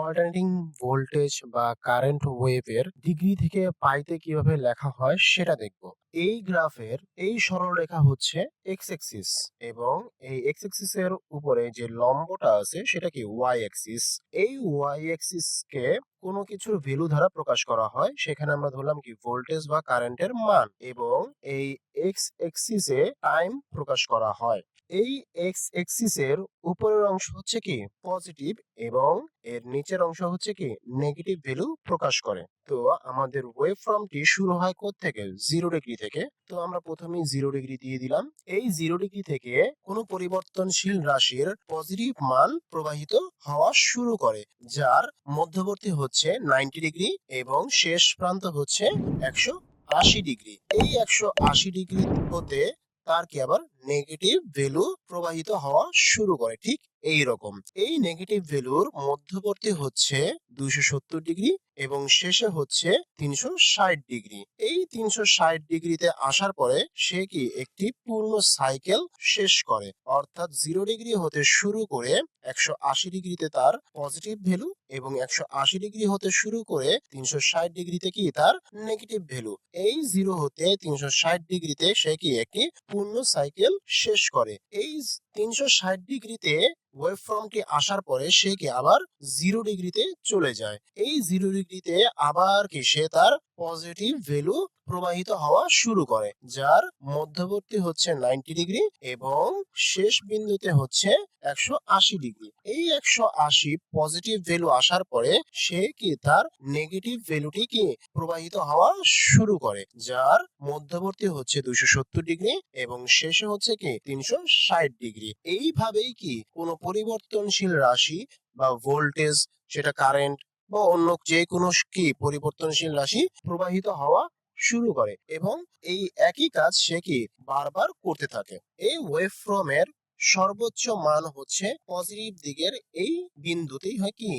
Alternating voltage বা current ওয়েভের degree থেকে পাইতে কীভাবে লেখা হয় সেটা দেখব। এই গ্রাফের এই সরলরেখা হচ্ছে এক্স এক্সিস এবং এই এক্স এক্সিস এর উপরে যে লম্বটা আছে সেটা কি ওয়াই এক্সিস এই ওয়াই এক্সিস কে কোনো কিছুর ভ্যালু দ্বারা প্রকাশ করা হয়, সেখানে আমরা ধরলাম কি ভোল্টেজ বা কারেন্টের মান এবং এই এক্স এক্সিসে টাইম প্রকাশ করা হয়। এই এক্স এক্সিস এর উপরের অংশ হচ্ছে কি পজিটিভ এবং এর নিচের অংশ হচ্ছে কি নেগেটিভ ভ্যালু প্রকাশ করে। তো আমাদের ওয়েভ ফর্মটি শুরু হয় থেকে জিরো ডিগ্রি থেকে, তো আমরা প্রথমেই জিরো ডিগ্রি দিয়ে দিলাম। এই জিরো ডিগ্রি থেকে কোনো পরিবর্তনশীল রাশির পজিটিভ মান প্রবাহিত হওয়া শুরু করে, যার মধ্যবর্তী হচ্ছে নাইনটি ডিগ্রি এবং শেষ প্রান্ত হচ্ছে একশো আশি ডিগ্রি এই একশো আশি ডিগ্রি হতে তার কি আবার নেগেটিভ ভ্যালু প্রবাহিত হওয়া শুরু করে, ঠিক এই রকম এই নেগেটিভ ভ্যালুর মধ্যবর্তী হচ্ছে দুইশো সত্তর ডিগ্রি এবং শেষে হচ্ছে তিনশো ষাট ডিগ্রি এই তিনশো ষাট ডিগ্রিতে আসার পরে সে কি একটি পূর্ণ সাইকেল শেষ করে, অর্থাৎ জিরো ডিগ্রি হতে শুরু করে একশো আশি ডিগ্রিতে তার পজিটিভ ভ্যালু এবং একশো আশি ডিগ্রি হতে শুরু করে তিনশো ষাট ডিগ্রিতে কি তার নেগেটিভ ভ্যালু এই জিরো হতে তিনশো ষাট ডিগ্রিতে সে কি একটি পূর্ণ সাইকেল শেষ করে। এই তিনশো ষাট ডিগ্রিতে ওয়েভ ফর্মটি আসার পরে সে কি আবার জিরো ডিগ্রিতে চলে যায়। এই জিরো ডিগ্রিতে আবার কি সে তার পজিটিভ ভ্যালু প্রবাহিত হওয়া শুরু করে, যার মধ্যবর্তী হচ্ছে নাইনটি ডিগ্রি এবং শেষ বিন্দুতে হচ্ছে একশো আশি ডিগ্রি এই একশো আশি পজিটিভ ভ্যালু আসার পরে সে কি তার নেগেটিভ ভ্যালুটি কি প্রবাহিত হওয়া শুরু করে, যার মধ্যবর্তী হচ্ছে দুইশো সত্তর ডিগ্রি এবং শেষে হচ্ছে কি তিনশো ষাট ডিগ্রি এইভাবেই কি কোনো পরিবর্তনশীল রাশি বা ভোল্টেজ সেটা কারেন্ট বা অন্য যে কোনো কি পরিবর্তনশীল রাশি প্রবাহিত হওয়া শুরু করে এবং এই একই কাজ সে কি বারবার করতে থাকে। এই ওয়েভ ফর্মের সর্বোচ্চ মান হচ্ছে পজিটিভ দিকের এই বিন্দুতেই হয় কি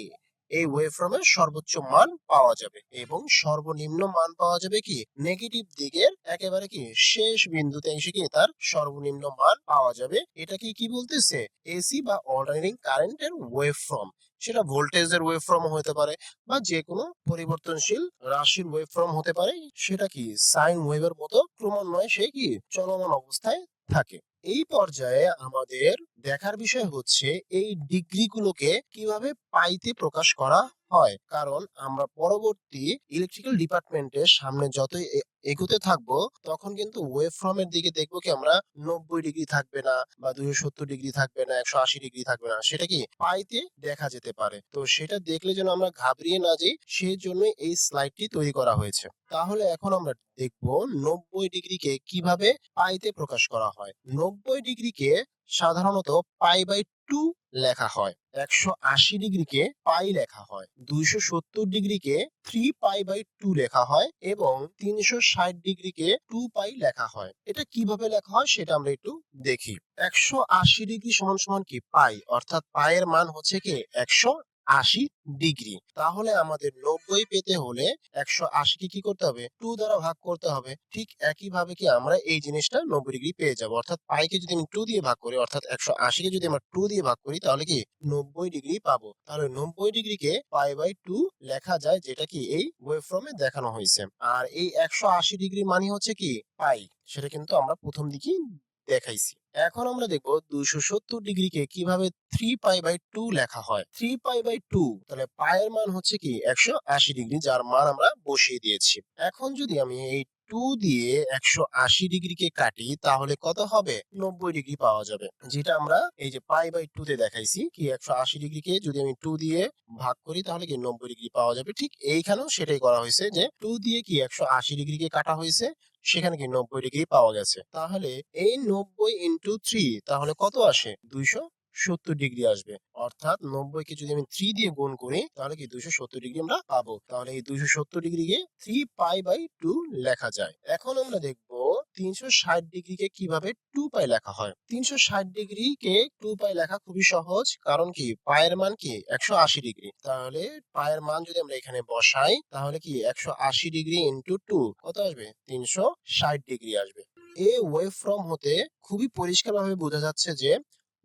এই ওয়েভ ফর্মের সর্বোচ্চ মান পাওয়া যাবে এবং সর্বনিম্ন মান পাওয়া যাবে কি? নেগেটিভ দিকের একেবারে কি? শেষ বিন্দুতে এসে কি তার সর্বনিম্ন মান পাওয়া যাবে? এটা কি বলতেছে? এসি বা অল্টারনেটিং কারেন্টের ওয়েভ ফর্ম সেটা ভোল্টেজের ওয়েভ ফর্ম হতে পারে বা যে কোনো পরিবর্তনশীল রাশির ওয়েভ ফর্ম হতে পারে। সেটা কি সাইন ওয়েভের মতো ক্রমান্বয়ে সে কি চলমান অবস্থায় থাকে। এই পর্যায়ে আমাদের দেখার বিষয় হচ্ছে এই ডিগ্রিগুলোকে কীভাবে পাইতে প্রকাশ করা হয়। কারণ আমরা পরবর্তী ইলেকট্রিক্যাল ডিপার্টমেন্টের সামনে যতই এগোতে থাকব, তখন কিন্তু ওয়েভ ফর্মের দিকে দেখব কি আমরা নব্বই ডিগ্রি থাকবে না বা দুশো সত্তর ডিগ্রি থাকবে না, একশো আশি ডিগ্রি থাকবে না। সেটা কি পাইতে দেখা যেতে পারে। তো সেটা দেখলে যেন আমরা ঘাবড়িয়ে না যাই, সেই জন্য এই স্লাইডটি তৈরি করা হয়েছে। তাহলে এখন আমরা দেখব নব্বই ডিগ্রিকে কীভাবে পাইতে প্রকাশ করা হয়। নব্বই ডিগ্রিকে সাধারণত পাই বাই টু লেখা হয়। একশো আশি ডিগ্রিকে পাই লেখা হয়। দুইশো সত্তর ডিগ্রিকে থ্রি পাই বাই টু লেখা হয় এবং তিনশো ষাট ডিগ্রিকে টু পাই লেখা হয়। এটা কীভাবে লেখা হয় সেটা আমরা একটু দেখি। একশো আশি ডিগ্রি সমান সমান কি? পাই। অর্থাৎ পায়ের মান হচ্ছে কি? একশো আশি ডিগ্রি। তাহলে আমাদের নব্বই পেতে হলে একশো আশিকে কি করতে হবে? টু দ্বারা ভাগ করতে হবে। ঠিক একই ভাবে কি আমরা এই জিনিসটা নব্বই ডিগ্রি পেয়ে যাব। অর্থাৎ পাইকে যদি আমি টু দিয়ে ভাগ করি, অর্থাৎ একশো আশিকে যদি আমরা টু দিয়ে ভাগ করি, তাহলে কি নব্বই ডিগ্রি পাবো। তাহলে নব্বই ডিগ্রিকে পাই বাই টু লেখা যায়, যেটা কি এই ওয়েভ ফর্মে দেখানো হয়েছে। আর এই একশো আশি ডিগ্রি মানে হচ্ছে কি পাই? সেটা কিন্তু আমরা প্রথম দিকেই দেখাইছি। এখন আমরা দেখব দুইশো সত্তর ডিগ্রিকে কীভাবে থ্রি পাই বাই টু লেখা হয়। থ্রি পাই বাই টু তাহলে পায়ের মান হচ্ছে কি একশো আশি ডিগ্রি, যার মান আমরা বসিয়ে দিয়েছি। এখন যদি আমি এই টু দিয়ে একশো আশি ডিগ্রিকে কাটি, তাহলে কত হবে? নব্বই ডিগ্রি পাওয়া যাবে। যেটা আমরা এই যে পাই বাই টু তে দেখাইছি, কি একশো আশি ডিগ্রিকে যদি আমি টু দিয়ে ভাগ করি, তাহলে কি নব্বই ডিগ্রি পাওয়া যাবে? ঠিক এইখানেও সেটাই করা হয়েছে যে টু দিয়ে কি একশো আশি ডিগ্রিকে কাটা হয়েছে, সেখানে কি নব্বই ডিগ্রি পাওয়া গেছে। তাহলে এই নব্বই ইন্টু থ্রি তাহলে কত আসে? দুইশো সত্তর ডিগ্রি আসবে। অর্থাৎ নব্বই কে যদি আমি থ্রি দিয়ে গুণ করি, তাহলে কি দুইশো সত্তর ডিগ্রি আমরা পাবো। তাহলে এই দুইশো সত্তর ডিগ্রিকে থ্রি পাই বাই টু লেখা যায়। এখন আমরা দেখব তিনশো ষাট ডিগ্রিকে কীভাবে টু পাই লেখা হয়। তিনশো ষাট ডিগ্রিকে টু পাই লেখা খুবই সহজ, কারণ কি পায়ের মান কি একশো আশি ডিগ্রি তাহলে পায়ের মান যদি আমরা এখানে বসাই, তাহলে কি একশো আশি ডিগ্রি ইন্টু টু কত আসবে? তিনশো ষাট ডিগ্রি আসবে। এ ওয়েভ ফর্ম হতে খুবই পরিষ্কারভাবে বোঝা যাচ্ছে যে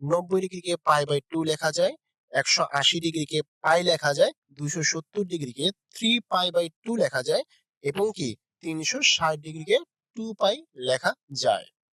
নব্বই ডিগ্রিকে পাই বাই টু লেখা যায়, একশো আশি ডিগ্রিকে পাই লেখা যায় দুইশো সত্তর ডিগ্রিকে থ্রি পাই বাই টু লেখা যায় এবং কি তিনশো ষাট ডিগ্রিকে টু পাই লেখা যায়।